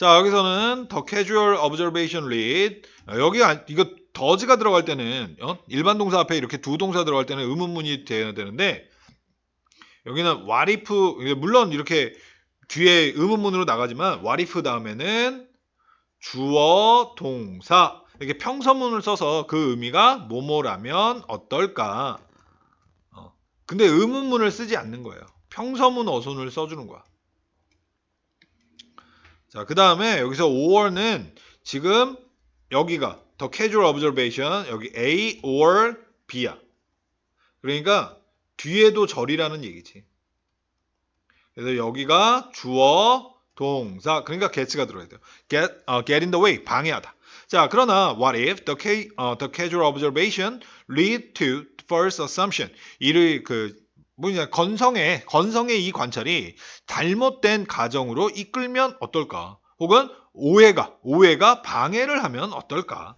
자, 여기서는 the casual observation lead. 어, 여기 안- 이거 더즈가 들어갈 때는 어? 일반 동사 앞에 이렇게 두 동사 들어갈 때는 의문문이 돼야 되는데 여기는 if 물론 이렇게 뒤에 의문문으로 나가지만 if 다음에는 주어 동사 이렇게 평서문을 써서 그 의미가 뭐뭐라면 어떨까? 어. 근데 의문문을 쓰지 않는 거예요. 평서문 어순을 써주는 거야. 자, 그 다음에 여기서 5월은 지금 여기가 더 casual observation 여기 A or B야. 그러니까 뒤에도 절이라는 얘기지. 그래서 여기가 주어 동사 그러니까 get가 들어야 돼요. get 어, get in the way 방해하다. 자, 그러나 what if the, ca, 어, the casual observation lead to false assumption? 이를 그 뭐냐 건성의 건성의 이 관찰이 잘못된 가정으로 이끌면 어떨까? 혹은 오해가 오해가 방해를 하면 어떨까?